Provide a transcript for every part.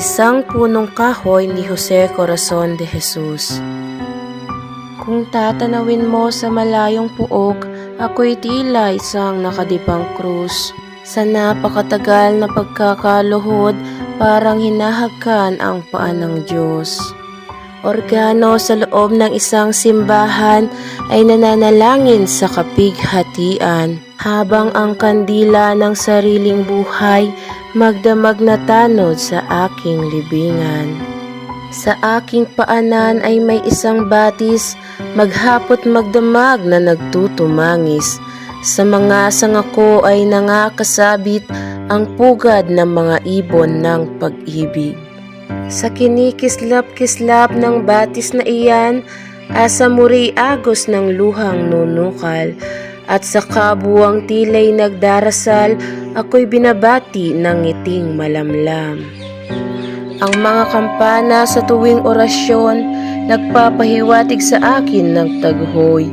Isang punong kahoy ni Jose Corazon de Jesus. Kung tatanawin mo sa malayong puok, ako'y tila isang nakadipang krus. Sa napakatagal na pagkakaluhod, parang hinahagkan ang paan ng Diyos. Organo sa loob ng isang simbahan ay nananalangin sa kapighatian, habang ang kandila ng sariling buhay magdamag na tanod sa aking libingan. Sa aking paanan ay may isang batis, maghapot magdamag na nagtutumangis. Sa mga sanga ko ay nangakasabit ang pugad ng mga ibon ng pag-ibig. Sa kinikislap-kislap ng batis na iyan, asa muri agos ng luhang nunukal, at sa kabuwang tilay nagdarasal, ako'y binabati ng ngiting malamlam. Ang mga kampana sa tuwing orasyon, nagpapahiwatig sa akin ng taghoy.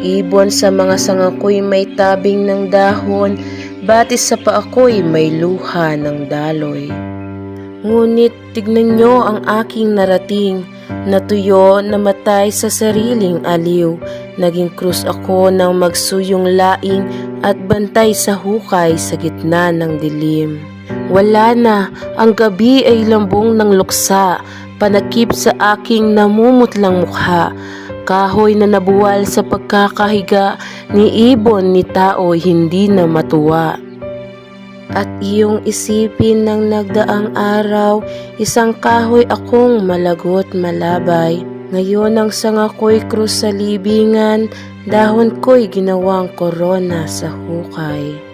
Ibon sa mga sanga ko'y may tabing ng dahon, batis sa paa ko'y may luha ng daloy. Ngunit tignan nyo ang aking narating, natuyo namatay sa sariling aliw. Naging krus ako ng magsuyong laing at bantay sa hukay sa gitna ng dilim. Wala na, ang gabi ay lambong ng luksa, panakip sa aking namumutlang mukha. Kahoy na nabuwal sa pagkakahiga, ni ibon ni tao hindi na matuwa. At iyong isipin ng nagdaang araw, isang kahoy akong malagot malabay. Ngayon ang sanga ko'y krus sa libingan, dahon ko'y ginawang korona sa hukay.